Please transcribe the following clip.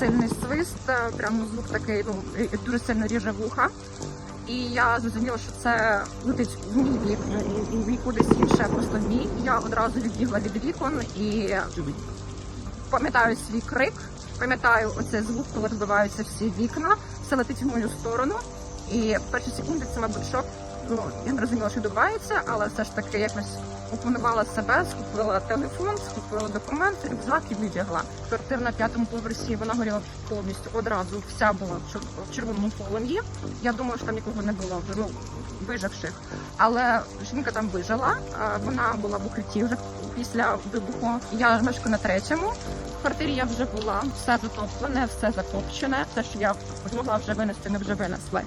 сильний свист, е, прямо звук такий, ну дуже сильно ріже вуха. І я зрозуміла, що це летить в мій і, і, і кудись інше, просто в мій. Я одразу відбігла від вікон і пам'ятаю свій крик, пам'ятаю оцей звук, коли розбиваються всі вікна, все летить в мою сторону. І перші секунди це, мабуть, шок. Ну, я не розуміла, що відбувається, але все ж таки якось опанувала себе, схопила телефон, схопила документи, рюкзак і вибігла. Квартира на п'ятому поверсі вона горіла повністю одразу. Вся була в червоному полум'ї. Я думала, що там нікого не було ну, виживших. Але жінка там вижила. Вона була в укритті вже після вибуху. Я мешкаю на третьому. В квартирі я вже була, все затоплене, все закопчене. Все, що я змогла вже винести, ми вже винесли.